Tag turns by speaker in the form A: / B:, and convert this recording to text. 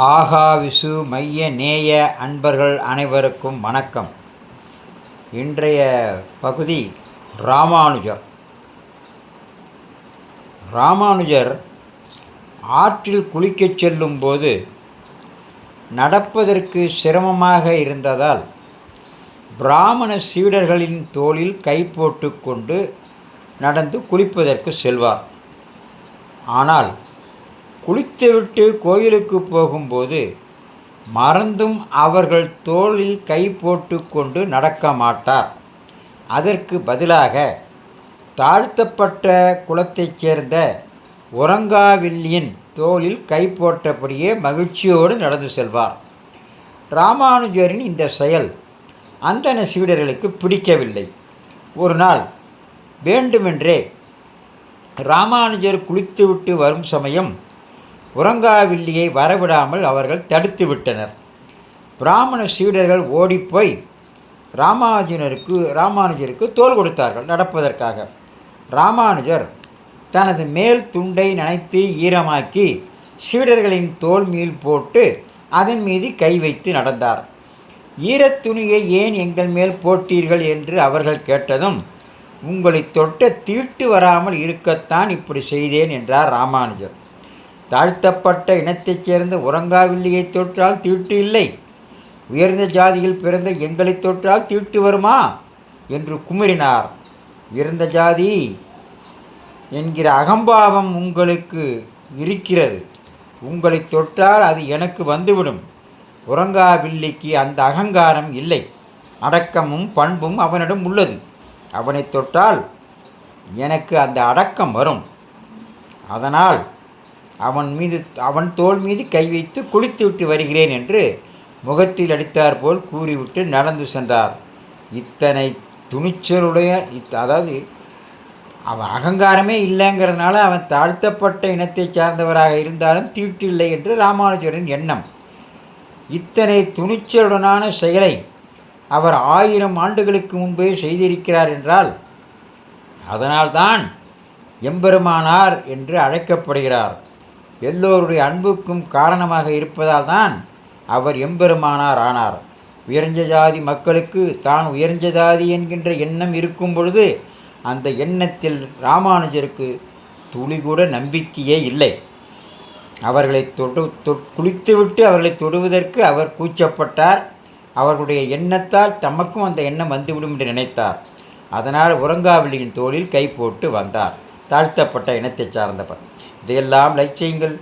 A: ஆகாவிசு மைய நேய அன்பர்கள் அனைவருக்கும் வணக்கம். இன்றைய பகுதி ராமானுஜர். ராமானுஜர் ஆற்றில் குளிக்கச் செல்லும்போது நடப்பதற்கு சிரமமாக இருந்ததால் பிராமண சீடர்களின் தோளில் கை போட்டுக்கொண்டு நடந்து குளிப்பதற்கு செல்வார். ஆனால் குளித்துவிட்டு கோயிலுக்கு போகும்போது மறந்தும் அவர்கள் தோளில் கை போட்டுக்கொண்டு நடக்க மாட்டார். அதற்கு பதிலாக தாழ்த்தப்பட்ட குலத்தைச் சேர்ந்த உறங்காவில்லியின் தோளில் கை போட்டபடியே மகிழ்ச்சியோடு நடந்து செல்வார். ராமானுஜரின் இந்த செயல் அந்தன சீடர்களுக்கு பிடிக்கவில்லை. ஒரு நாள் வேண்டுமென்றே ராமானுஜர் குளித்துவிட்டு வரும் சமயம் உறங்காவில்லியை வரவிடாமல் அவர்கள் தடுத்து விட்டனர். பிராமண சீடர்கள் ஓடிப்போய் ராமானுஜருக்கு ராமானுஜருக்கு தோல் கொடுத்தார்கள் நடப்பதற்காக. ராமானுஜர் தனது மேல் துண்டை நனைத்து ஈரமாக்கி சீடர்களின் தோல் மீள் போட்டு அதன் மீது கை வைத்து நடந்தார். ஈரத்துணியை ஏன் எங்கள் மேல் போட்டீர்கள்? என்று அவர்கள் கேட்டதும் உங்களை தொட்ட தீட்டு வராமல் இருக்கத்தான் இப்படி செய்தேன் என்றார் ராமானுஜர். தாழ்த்தப்பட்ட இனத்தைச் சேர்ந்த உறங்காவில்லியை தொற்றால் தீட்டு இல்லை. உயர்ந்த ஜாதியில் பிறந்த எங்களை தொற்றால் தீட்டு வருமா? என்று குமுறினார். உயர்ந்த ஜாதி என்கிற அகம்பாவம் உங்களுக்கு இருக்கிறது. உங்களை தொற்றால் அது எனக்கு வந்துவிடும். உறங்காவில்லிக்கு அந்த அகங்காரம் இல்லை. அடக்கமும் பண்பும் அவனிடம் உள்ளது. அவனை தொட்டால் எனக்கு அந்த அடக்கம் வரும். அதனால் அவன் மீது அவன் தோல் மீது கை வைத்து குளித்துவிட்டு வருகிறேன் என்று முகத்தில் அடித்தார் போல் கூறிவிட்டு நடந்து சென்றார். இத்தனை துணிச்சலுடைய இத் அதாவது அவன் அகங்காரமே இல்லைங்கிறதுனால அவன் தாழ்த்தப்பட்ட இனத்தை சார்ந்தவராக இருந்தாலும் தீட்டில்லை என்று ராமானுஜரின் எண்ணம். இத்தனை துணிச்சலுடனான செயலை அவர் ஆயிரம் ஆண்டுகளுக்கு முன்பே செய்திருக்கிறார் என்றால் அதனால்தான் எம்பெருமானார் என்று அழைக்கப்படுகிறார். எல்லோருடைய அன்புக்கும் காரணமாக இருப்பதால் தான் அவர் எம்பெருமானார் ஆனார். உயர்ந்த ஜாதி மக்களுக்கு தான் உயர்ந்த ஜாதி என்கின்ற எண்ணம் இருக்கும் பொழுது அந்த எண்ணத்தில் ராமானுஜருக்கு துளி கூட நம்பிக்கையே இல்லை. அவர்களை தொடு குளித்துவிட்டு அவர்களை தொடுவதற்கு அவர் கூச்சப்பட்டார். அவர்களுடைய எண்ணத்தால் தமக்கும் அந்த எண்ணம் வந்துவிடும் என்று நினைத்தார். அதனால் உறங்காவலியின் தோளில் கை போட்டு வந்தார். தாழ்த்தப்பட்ட இனத்தைச் சார்ந்தவர். இதையெல்லாம் லைக் செய்யுங்கள்.